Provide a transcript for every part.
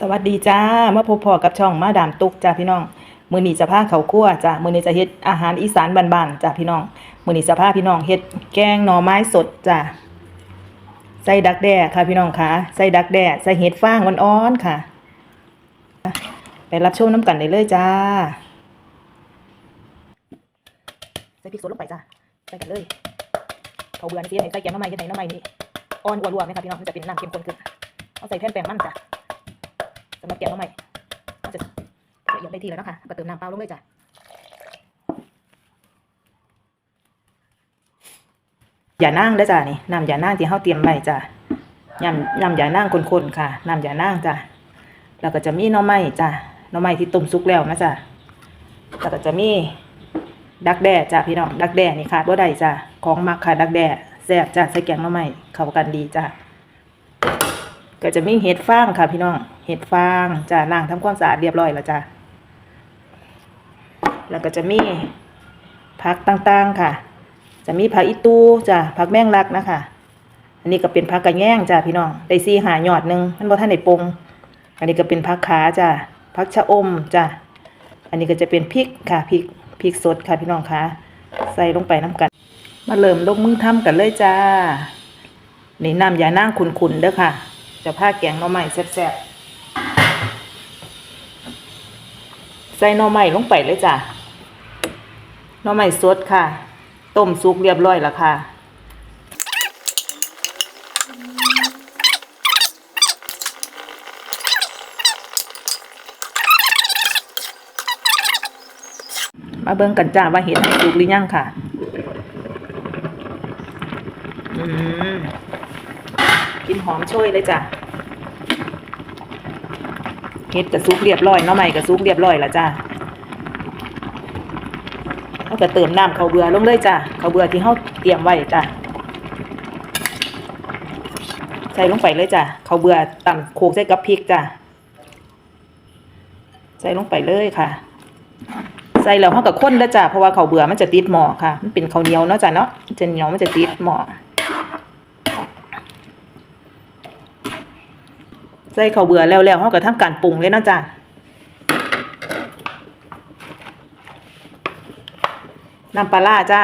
สวัสดีจ้ามาพบพอกับช่องมาดามตุกจ้าพี่น้องมือนีจะพาเขาคั่วจ้ามือนีจะเฮ็ดอาหารอีสานบ้านๆจ้าพี่น้องมือนีจะพาพี่น้องเฮ็ดแกงหน่อไม้สดจ้าใส่ดักแด้ค่ะพี่น้องค่ะใส่ดักแด้ใส่เห็ดฟางอ่อนๆค่ะ ไปรับชมน้ำกันได้เลยจ้าใส่พริกสดลงไปจ้าใส่กันเลยเขาเบื่อนี่สิให้ใส่แกงหน้ำไม้เฮ็ดไหนน้ำไม้นี่อ่อนรัวๆไหมคะพี่น้องมันจะเป็นน้ำเข้มข้นขึ้นเอาใส่แผ่นแป้งมันจ้ะ สำหรับแกงน้องใหม่จะละเอียดได้ทีแล้วนะคะก็เติมน้ำเปล่าลงเลยจ้ะอย่านั่งเด้จ้ะนี่น้ำอย่านั่งที่เฮาเตรียมไว้จ้ะน้ำน้ำอย่านั่งคนๆค่ะน้ำอย่านั่งจ้ะแล้วก็จะมีน่อไม้จ้ะน่อไม้ที่ต้มสุกแล้วนะจ้ะแล้วก็จะมีดักแด้จ้ะพี่น้องดักแด้นี่ค่ะบ่ได้จ้ะของมักค่ะดักแด้แซ่บจ้ะใส่แกงน่อไม้เข้ากันดีจ้ะ ก็จะมีเห็ดฟางค่ะพี่น้อง เห็ดฟางจะล้างทำความสะอาดเรียบร้อยแล้วจ้ะ แล้วก็จะมีผักต่างๆค่ะ จะมีผักอีตูจ้ะ ผักแมงลักนะคะ อันนี้ก็เป็นผักกระแยงจ้ะพี่น้อง ได้ซีหายอดหนึ่งมันบ่ท่านได้ปรุงอันนี้ก็เป็นผักขาจ้ะ ผักชะอมจ้ะ อันนี้ก็จะเป็นพริกค่ะ พริก พริกสดค่ะพี่น้องคะใส่ลงไปน้ำกัน มาเริ่มลงมือทำกันเลยจ้า นี่น้ำยานั่งขุนๆเด้อค่ะ จะผ้าแกงหน่อไม้แซ่บๆ ใส่หน่อไม้ลงไปเลยจ้ะหน่อไม้สดค่ะ ต้มสุกเรียบร้อยแล้วค่ะมาเบิ่งกันจ้าว่าเห็ดสุกหรือยังค่ะ อืม กินหอมช่วยเลยจ้ะเฮ็ดกระซุกเรียบร้อยเนาะใหม่กระซุกเรียบร้อยแล้วจ้ะเราก็เติมน้ำข้าวเบื่อลงเลยจ้ะข้าวเบื่อที่เฮาเตรียมไว้จ้ะใส่ลงไปเลยจ้ะข้าวเบื่อตำโขกใส่กับพริกจ้ะใส่ลงไปเลยค่ะ ใส่แล้วเฮาก็ข้นแล้วจ้ะเพราะว่าข้าวเบื่อมันจะติดหม้อค่ะ มันเป็นข้าวเหนียวเนาะจ้ะเนาะจะเหนียวมันจะติดหม้อ ใส่ข้าวเบื่อแล้วแล้วเขาก็ทำการปรุงเลยนะจ้ะน้ำปลาร้าจ้า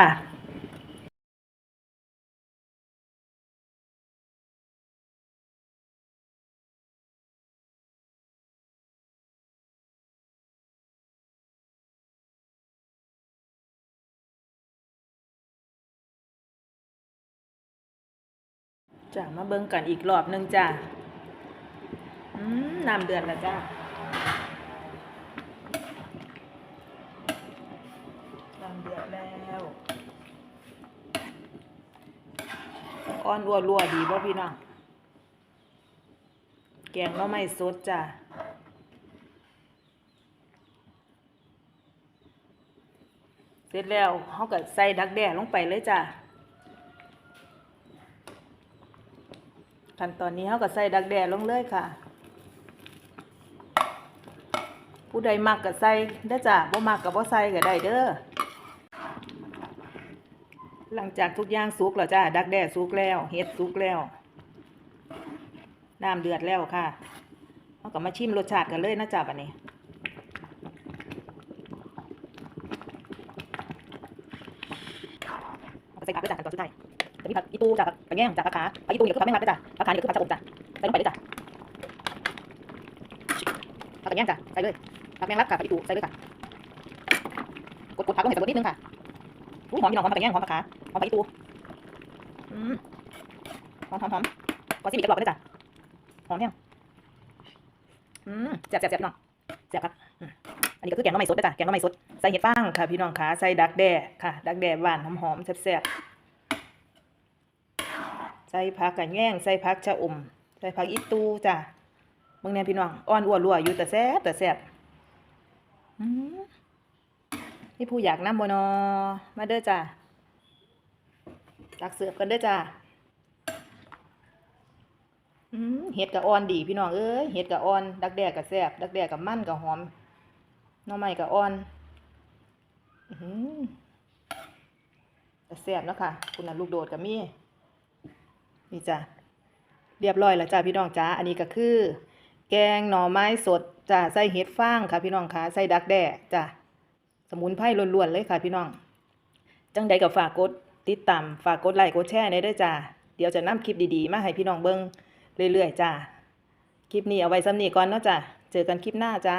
จ้ะมาเบิ่งกันอีกรอบหนึงจ้ะ น้ำเดือดแล้วจ้าน้ำเดือดแล้วอ่อนรัวรัวๆดีบ่พี่น้องแกงหน่อไม้สดจ้าเสร็จแล้วเขาก็ใส่ดักแด้ลงไปเลยจ้าขั้นตอนนี้เขาก็ใส่ดักแด้ลงเลยค่ะ ผู้ใดมักก็ใส่เด้อจ้ะบ่มักก็บ่ใส่ก็ได้เด้อหลังจากทุกอย่างสุกแล้วจ้าดักแด้สุกแล้วเห็ดสุกแล้วน้ำเดือดแล้วค่ะเราก็มาชิมรสชาติกันเลยนะจ้าบัดนี้ใส่ผักด้วยจ้ะขั้นตอนสุดท้ายจะมีผักอีตูจ้ะผักกระแยงจ้ะผักขาผักอีตูนี่ก็คือผักแมงลักด้วยจ้ะผักขานี่ก็คือผักชะอมจ้ะใส่ลงไปเลยจ้ะผักกระแยงจ้ะใส่เลย ผักแมงลักค่ะผักอีตูใส่เลยค่ะ กดกดผักลงให้สะดุดนิดนึงค่ะอุ้ยหอมพี่น้องหอมผักกระแยงหอมผักขาหอมผักอีตูอืมหอมหอมหอมก่อนสิบีกระบอกเลยจ้ะหอมเนี่ยอืมแซ่บแซ่บแซ่บพี่น้องแซ่บครับอืมอันนี้ก็คือแกงหน้ำไม้สดนะจ้ะแกงหน้ำไม้สดใส่เห็ดฟางค่ะพี่น้องขาใส่ดักแด้ค่ะ ดักแด้หวานหอมหอมๆแซ่บแซ่บใส่ผักกระแยงใส่ผักชะอมใส่ผักอีตูจ้ะมึงเนี่ยพี่น้องอ่อนอ้วนรัวอยู่แต่แซ่บแต่แซ่บอืม นี่ผู้อยากน้ำบนอมาเด้อจ้าตักเสิร์ฟกันเด้อจ้าอืมเห็ดกับอ่อนดีพี่น้องเอ้ยเห็ดกับอ่อน ดักแด้กับแซบดักแด้กับมันกับหอมหน่อไม้กับอ่อนอือหือแต่แซบนะค่ะ คุณน่ะลูกโดดกับมี่นี่จ้ะเรียบร้อยแล้วจ้าพี่น้องจ้าอันนี้ก็คือ แกงหน่อไม้สด จ้าใส่เห็ดฟางค่ะพี่น้องค่ะใส่ดักแด้จ้าสมุนไพรล้วนๆเลยค่ะพี่น้อง จังใดกับฝากกดติดตามฝากกดไลค์กดแชร์ในได้จ้าเดี๋ยวจะนำคลิปดีๆ มาให้พี่น้องเบิ่งเรื่อยๆจ้าคลิปนี้เอาไว้ซ้ำนี้ก่อนเนาะจ้าเจอกันคลิปหน้าจ้า